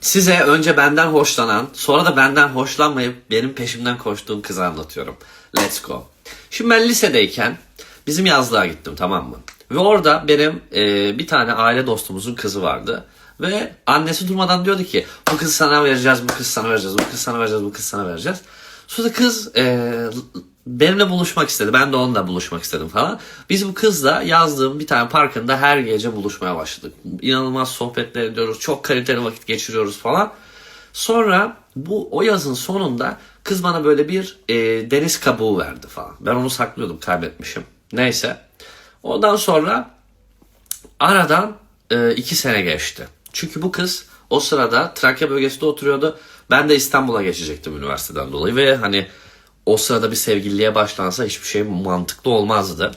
Size önce benden hoşlanan, sonra da benden hoşlanmayıp benim peşimden koştuğum kızı anlatıyorum. Let's go. Şimdi ben lisedeyken bizim yazlığa gittim tamam mı? Ve orada benim e, bir tane aile dostumuzun kızı vardı. Ve annesi durmadan diyordu ki bu kızı sana vereceğiz, bu kızı sana vereceğiz, bu kızı sana vereceğiz, bu kızı sana vereceğiz. Sonra kız e, benimle buluşmak istedi. Ben de onunla buluşmak istedim falan. Biz bu kızla yazdığım bir tane parkında her gece buluşmaya başladık. İnanılmaz sohbetler ediyoruz. Çok kaliteli vakit geçiriyoruz falan. Sonra bu o yazın sonunda kız bana böyle bir e, deniz kabuğu verdi falan. Ben onu saklıyordum kaybetmişim. Neyse. Ondan sonra aradan e, iki sene geçti. Çünkü bu kız o sırada Trakya bölgesinde oturuyordu. Ben de İstanbul'a geçecektim üniversiteden dolayı ve hani o sırada bir sevgililiğe başlansa hiçbir şey mantıklı olmazdı.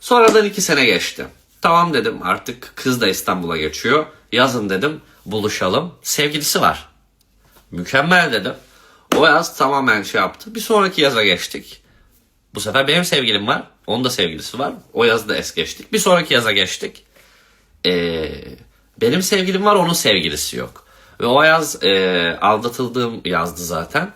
Sonradan iki sene geçti. Tamam dedim artık kız da İstanbul'a geçiyor. Yazın dedim buluşalım. Sevgilisi var. Mükemmel dedim. O yaz tamamen şey yaptı. Bir sonraki yaza geçtik. Bu sefer benim sevgilim var. Onun da sevgilisi var. O yaz da es geçtik. Bir sonraki yaza geçtik. Ee, benim sevgilim var onun sevgilisi yok. Ve o yaz e, aldatıldığım yazdı zaten.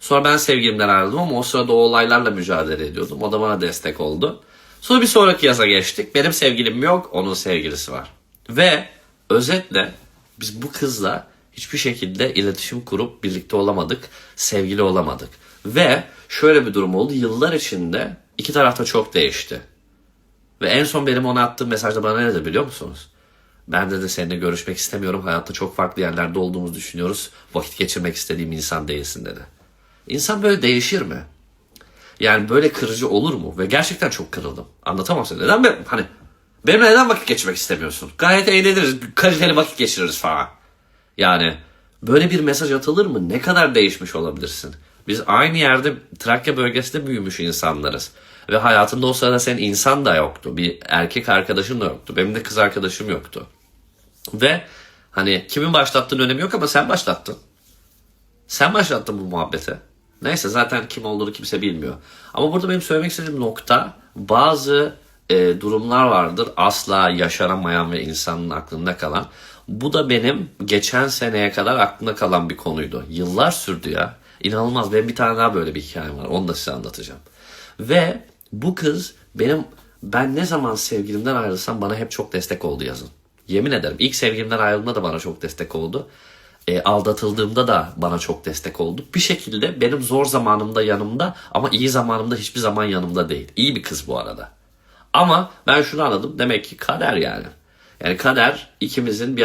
Sonra ben sevgilimden ayrıldım ama o sırada o olaylarla mücadele ediyordum. O da bana destek oldu. Sonra bir sonraki yaza geçtik. Benim sevgilim yok, onun sevgilisi var. Ve özetle biz bu kızla hiçbir şekilde iletişim kurup birlikte olamadık, sevgili olamadık. Ve şöyle bir durum oldu. Yıllar içinde iki tarafta çok değişti. Ve en son benim ona attığım mesajda bana ne dedi biliyor musunuz? Ben de de seninle görüşmek istemiyorum. Hayatta çok farklı yerlerde olduğumuzu düşünüyoruz. Vakit geçirmek istediğim insan değilsin dedi. İnsan böyle değişir mi? Yani böyle kırıcı olur mu? Ve gerçekten çok kırıldım. Anlatamam size. Neden ben, hani benimle neden vakit geçirmek istemiyorsun? Gayet eğleniriz, kaliteli vakit geçiririz falan. Yani böyle bir mesaj atılır mı? Ne kadar değişmiş olabilirsin? Biz aynı yerde Trakya bölgesinde büyümüş insanlarız. Ve hayatında o sırada senin insan da yoktu. Bir erkek arkadaşın da yoktu. Benim de kız arkadaşım yoktu. Ve hani kimin başlattığının önemi yok ama sen başlattın. Sen başlattın bu muhabbeti. Neyse zaten kim olduğunu kimse bilmiyor. Ama burada benim söylemek istediğim nokta bazı e, durumlar vardır asla yaşanamayan ve insanın aklında kalan. Bu da benim geçen seneye kadar aklımda kalan bir konuydu. Yıllar sürdü ya. İnanılmaz. Benim bir tane daha böyle bir hikayem var. Onu da size anlatacağım. Ve bu kız benim ben ne zaman sevgilimden ayrılsam bana hep çok destek oldu yazın. Yemin ederim. İlk sevgilimden ayrıldığımda da bana çok destek oldu. E, aldatıldığımda da bana çok destek oldu. Bir şekilde benim zor zamanımda yanımda ama iyi zamanımda hiçbir zaman yanımda değil. İyi bir kız bu arada. Ama ben şunu anladım. Demek ki kader yani. Yani kader ikimizin bir